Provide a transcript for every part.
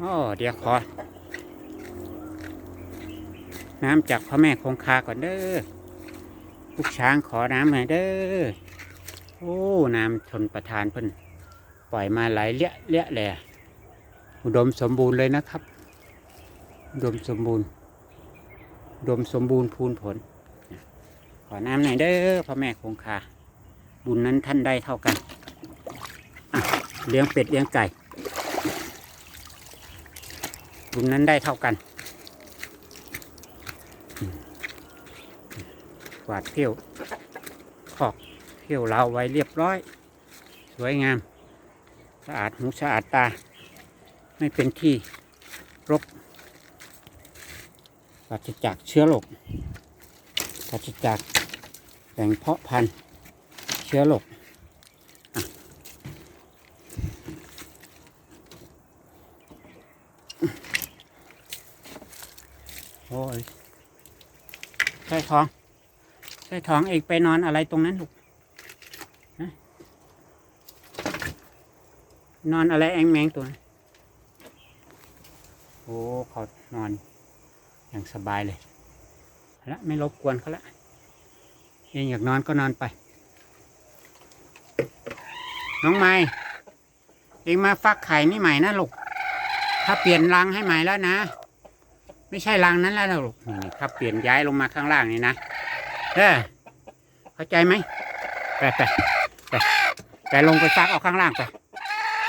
โอ้เดี๋ยวขอ น้ำจากพ่อแม่คงคาก่อนเด้อลูกช้างขอน้ำหน่อยเด้อโอ้น้ำชนประทานเพิ่นปล่อยมาไหลเลี้ยเลี้ยแหล่อุดมสมบูรณ์เลยนะครับ อุดมสมบูรณ์อุดมสมบูรณ์พูนผล ขอน้ำหน่อยเด้อพ่อแม่คงคาบุญนั้นท่านได้เท่ากันอะเลี้ยงเป็ดเลี้ยงไก่ บุญนั้นได้เท่ากันกวาดเที่ยวคอกเที่ยวเราไว้เรียบร้อย สวยงาม สะอาดหูสะอาดตา ไม่เป็นที่รกปราศจากเชื้อโรคปราศจากแหล่งเพาะพันธุ์เชื้อโรค โอ้ยใช่ท้องใช่ท้องเองไปนอนอะไรตรงนั้นลูกนอนอะไรแองแมงตัวนั้นโอ้เขานอน อย่างสบายเลยละไม่รบกวนเขาละเองอยากนอนก็นอนไป น้องไม้เองมาฟักไข่นี่ใหม่นะลูก ถ้าเปลี่ยนรังให้ใหม่แล้วนะ ไม่ใช่รังนั้นแล้วนะลูกนี่ถ้าเปลี่ยนย้ายลงมาข้างล่างนี่นะเออเข้าใจไหมไปไปไปไปลงไปฟักเอาข้างล่างไป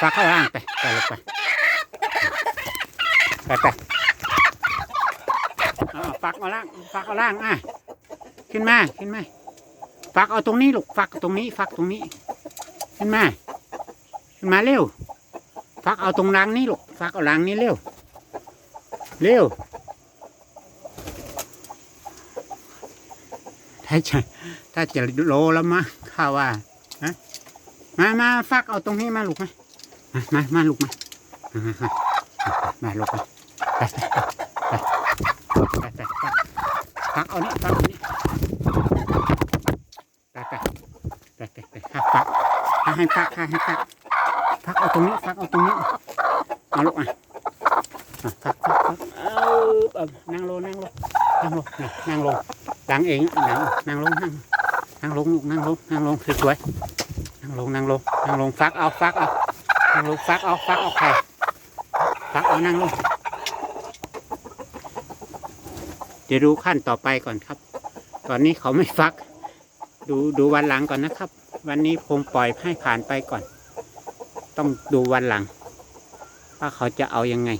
ฟักข้างล่างไปไปลงไปไปไปเอาฟักเอาล่างฟักเอาล่างอะขึ้นมาขึ้นมาฟักเอาตรงนี้ลูกฟักตรงนี้ฟักตรงนี้ ขึ้นมาขึ้นมาเร็วฟักเอาตรงรังนี้ลูกฟักเอารังนี้เร็วเร็ว ถ้าจะถ้าจะโลแล้วมาข้าว่าฮะมามาฟักเอาตรงนี้มาลูกมามามามาลูกมามามามามาลูกมาไปไปไปไปไปไปฟักเอานี่ฟักเอานี่ไปไปไปไปไปฟักฟักให้ฟักให้ฟักฟักเอาตรงนี้ฟักเอาตรงนี้เอาลูกอะอะฟักฟักฟักเอานั่งลนั่งล นั่งลงนั่งลงดังเองนั่งนั่งลงนั่งนั่งลงนั่งลงนั่งลงสวยๆนั่งลงนั่งลงนั่งลงฟักเอาฟักเอานั่งลงฟักเอาฟักเอาไข่ฟักเอานั่งลงเดี๋ยวดูขั้นต่อไปก่อนครับ ตอนนี้เขาไม่ฟัก ดูดูวันหลังก่อนนะครับ วันนี้คงปล่อยให้ผ่านไปก่อน ต้องดูวันหลัง ว่าเขาจะเอายังไง